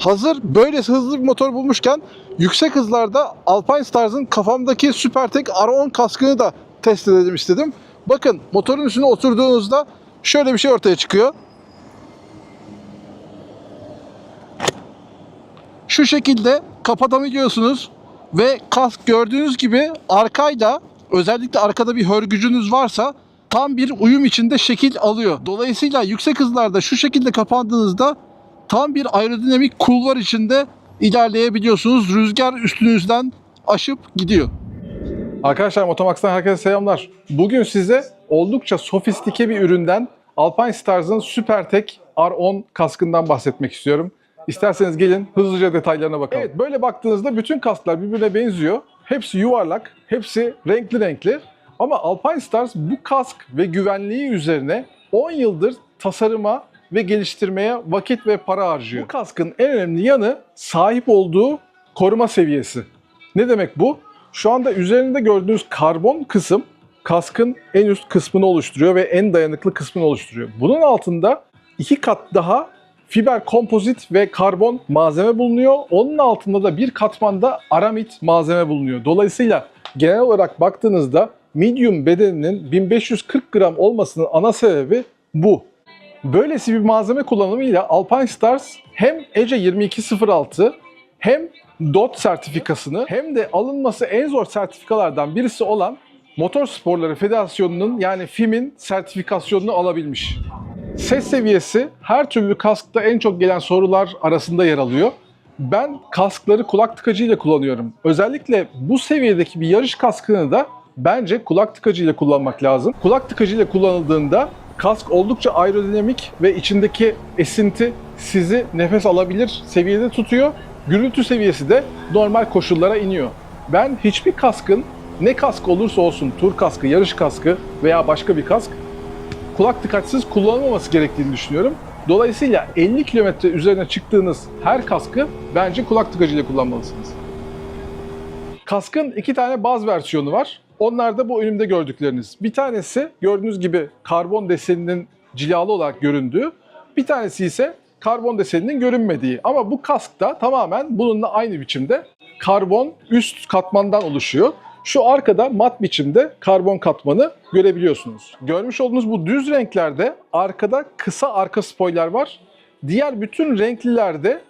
Hazır böyle hızlı bir motor bulmuşken yüksek hızlarda Alpine Stars'ın kafamdaki Supertek R10 kaskını da test edelim istedim. Bakın motorun üstüne oturduğunuzda şöyle bir şey ortaya çıkıyor. Şu şekilde kapatabiliyorsunuz ve kask gördüğünüz gibi arkayla özellikle arkada bir hörgücünüz varsa tam bir uyum içinde şekil alıyor. Dolayısıyla yüksek hızlarda şu şekilde kapandığınızda tam bir aerodinamik kulvar içinde ilerleyebiliyorsunuz. Rüzgar üstünüzden aşıp gidiyor. Arkadaşlar Motomax'tan herkese selamlar. Bugün size oldukça sofistike bir üründen Alpine Stars'ın Supertek R10 kaskından bahsetmek istiyorum. İsterseniz gelin hızlıca detaylarına bakalım. Evet böyle baktığınızda bütün kasklar birbirine benziyor. Hepsi yuvarlak, hepsi renkli renkli. Ama Alpine Stars bu kask ve güvenliği üzerine 10 yıldır tasarıma ve geliştirmeye vakit ve para harcıyor. Bu kaskın en önemli yanı sahip olduğu koruma seviyesi. Ne demek bu? Şu anda üzerinde gördüğünüz karbon kısım kaskın en üst kısmını oluşturuyor ve en dayanıklı kısmını oluşturuyor. Bunun altında iki kat daha fiber kompozit ve karbon malzeme bulunuyor. Onun altında da bir katmanda aramit malzeme bulunuyor. Dolayısıyla genel olarak baktığınızda medium bedeninin 1540 gram olmasının ana sebebi bu. Böylesi bir malzeme kullanımıyla Alpine Stars hem ECE 2206 hem DOT sertifikasını hem de alınması en zor sertifikalardan birisi olan Motor Sporları Federasyonu'nun yani FIM'in sertifikasyonunu alabilmiş. Ses seviyesi her türlü kaskta en çok gelen sorular arasında yer alıyor. Ben kaskları kulak tıkacıyla kullanıyorum. Özellikle bu seviyedeki bir yarış kaskını da bence kulak tıkacıyla kullanmak lazım. Kulak tıkacıyla kullanıldığında kask oldukça aerodinamik ve içindeki esinti sizi nefes alabilir seviyede tutuyor. Gürültü seviyesi de normal koşullara iniyor. Ben hiçbir kaskın ne kask olursa olsun tur kaskı, yarış kaskı veya başka bir kask kulak tıkaçsız kullanılmaması gerektiğini düşünüyorum. Dolayısıyla 50 kilometre üzerine çıktığınız her kaskı bence kulak tıkacıyla kullanmalısınız. Kaskın iki tane baz versiyonu var. Onlar da bu önümde gördükleriniz. Bir tanesi gördüğünüz gibi karbon deseninin cilalı olarak göründüğü. Bir tanesi ise karbon deseninin görünmediği. Ama bu kask da tamamen bununla aynı biçimde karbon üst katmandan oluşuyor. Şu arkada mat biçimde karbon katmanı görebiliyorsunuz. Görmüş olduğunuz bu düz renklerde arkada kısa arka spoiler var. Diğer bütün renklilerde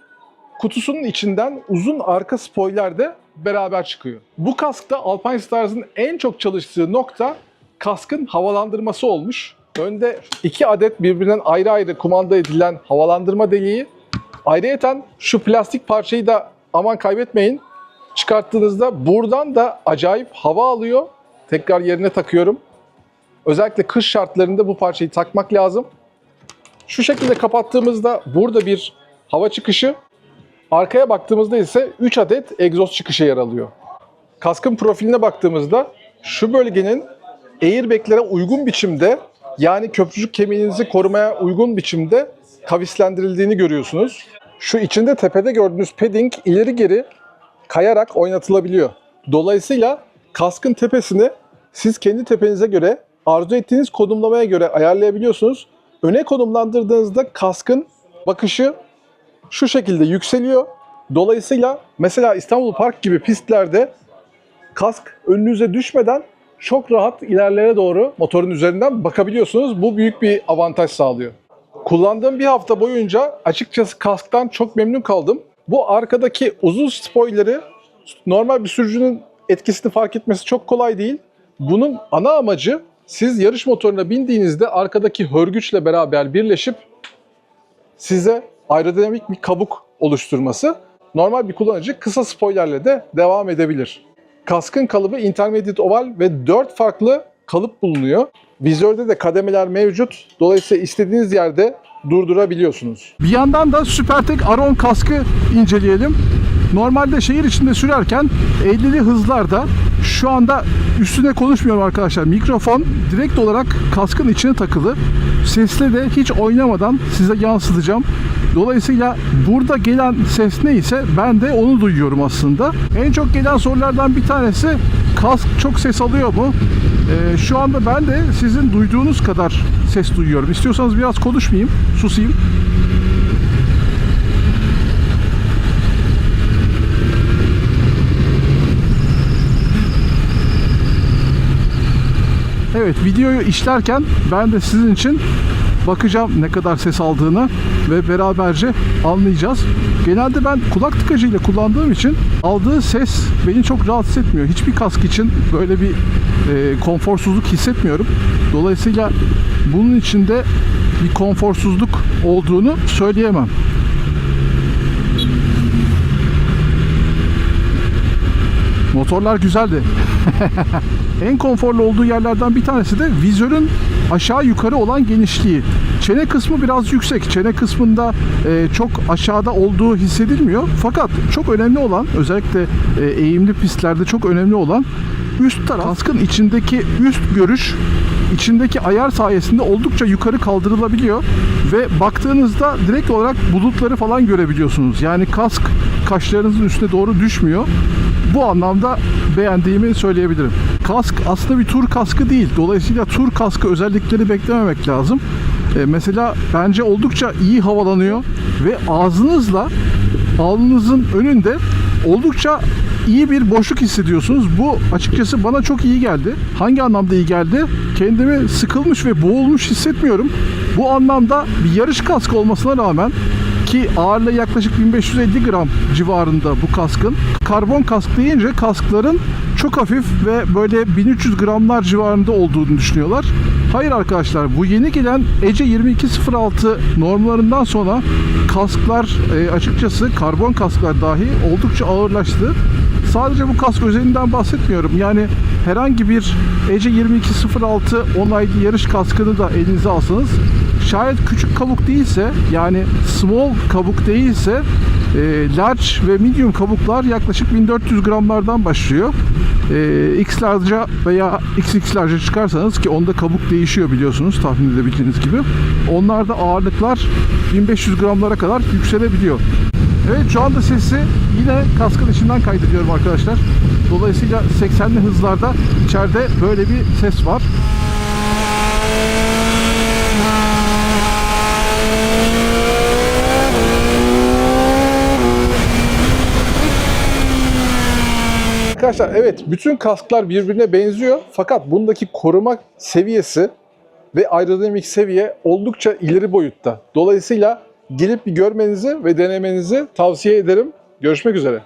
kutusunun içinden uzun arka spoiler de beraber çıkıyor. Bu kaskta Alpine Stars'ın en çok çalıştığı nokta kaskın havalandırması olmuş. Önde iki adet birbirinden ayrı ayrı kumanda edilen havalandırma deliği. Ayrıyeten şu plastik parçayı da aman kaybetmeyin. Çıkarttığınızda buradan da acayip hava alıyor. Tekrar yerine takıyorum. Özellikle kış şartlarında bu parçayı takmak lazım. Şu şekilde kapattığımızda burada bir hava çıkışı, arkaya baktığımızda ise 3 adet egzoz çıkışı yer alıyor. Kaskın profiline baktığımızda şu bölgenin airbag'lere uygun biçimde yani köprücük kemiğinizi korumaya uygun biçimde kavislendirildiğini görüyorsunuz. Şu içinde tepede gördüğünüz padding ileri geri kayarak oynatılabiliyor. Dolayısıyla kaskın tepesini siz kendi tepenize göre arzu ettiğiniz konumlamaya göre ayarlayabiliyorsunuz. Öne konumlandırdığınızda kaskın bakışı şu şekilde yükseliyor. Dolayısıyla mesela İstanbul Park gibi pistlerde kask önünüze düşmeden çok rahat ilerlere doğru motorun üzerinden bakabiliyorsunuz. Bu büyük bir avantaj sağlıyor. Kullandığım bir hafta boyunca açıkçası kasktan çok memnun kaldım. Bu arkadaki uzun spoiler'ı normal bir sürücünün etkisini fark etmesi çok kolay değil. Bunun ana amacı siz yarış motoruna bindiğinizde arkadaki hörgüçle beraber birleşip size aerodinamik bir kabuk oluşturması. Normal bir kullanıcı kısa spoilerle de devam edebilir. Kaskın kalıbı intermediate oval ve 4 farklı kalıp bulunuyor. Vizörde de kademeler mevcut. Dolayısıyla istediğiniz yerde durdurabiliyorsunuz. Bir yandan da Supertek Aron kaskı inceleyelim. Normalde şehir içinde sürerken 50'li hızlarda şu anda üstüne konuşmuyorum arkadaşlar. Mikrofon direkt olarak kaskın içine takılı. Sesle de hiç oynamadan size yansıtacağım. Dolayısıyla burada gelen ses neyse ben de onu duyuyorum aslında. En çok gelen sorulardan bir tanesi kask çok ses alıyor mu? Ee, şu anda ben de sizin duyduğunuz kadar ses duyuyorum. İstiyorsanız biraz konuşmayayım, susayım. Evet videoyu işlerken ben de sizin için bakacağım ne kadar ses aldığını ve beraberce anlayacağız. Genelde ben kulak tıkacıyla kullandığım için aldığı ses beni çok rahatsız etmiyor. Hiçbir kask için böyle bir e, konforsuzluk hissetmiyorum. Dolayısıyla bunun içinde bir konforsuzluk olduğunu söyleyemem. Motorlar güzeldi. en konforlu olduğu yerlerden bir tanesi de vizörün aşağı yukarı olan genişliği. Çene kısmı biraz yüksek. Çene kısmında e, çok aşağıda olduğu hissedilmiyor. Fakat çok önemli olan özellikle e, eğimli pistlerde çok önemli olan üst taraf kaskın içindeki üst görüş içindeki ayar sayesinde oldukça yukarı kaldırılabiliyor ve baktığınızda direkt olarak bulutları falan görebiliyorsunuz. Yani kask kaşlarınızın üstüne doğru düşmüyor. Bu anlamda beğendiğimi söyleyebilirim. Kask aslında bir tur kaskı değil. Dolayısıyla tur kaskı özellikleri beklememek lazım. E, mesela bence oldukça iyi havalanıyor ve ağzınızla alnınızın önünde oldukça iyi bir boşluk hissediyorsunuz. Bu açıkçası bana çok iyi geldi. Hangi anlamda iyi geldi? Kendimi sıkılmış ve boğulmuş hissetmiyorum. Bu anlamda bir yarış kaskı olmasına rağmen ki ağırlığı yaklaşık 1550 gram civarında bu kaskın. Karbon kask deyince kaskların çok hafif ve böyle 1300 gramlar civarında olduğunu düşünüyorlar. Hayır arkadaşlar bu yeni gelen ECE 2206 normlarından sonra kasklar e, açıkçası karbon kasklar dahi oldukça ağırlaştı. Sadece bu kask özelinden bahsetmiyorum. Yani herhangi bir ECE 2206 onaylı yarış kaskını da elinize alsanız şayet küçük kabuk değilse yani small kabuk değilse e, large ve medium kabuklar yaklaşık 1400 gramlardan başlıyor. E, X large'a veya XX large'a çıkarsanız ki onda kabuk değişiyor biliyorsunuz tahmin edebildiğiniz gibi. Onlarda ağırlıklar 1500 gramlara kadar yükselebiliyor. Evet şu anda sesi yine kaskın içinden kaydediyorum arkadaşlar. Dolayısıyla 80'li hızlarda içeride böyle bir ses var. Arkadaşlar evet bütün kasklar birbirine benziyor fakat bundaki koruma seviyesi ve aerodinamik seviye oldukça ileri boyutta. Dolayısıyla gelip bir görmenizi ve denemenizi tavsiye ederim. Görüşmek üzere.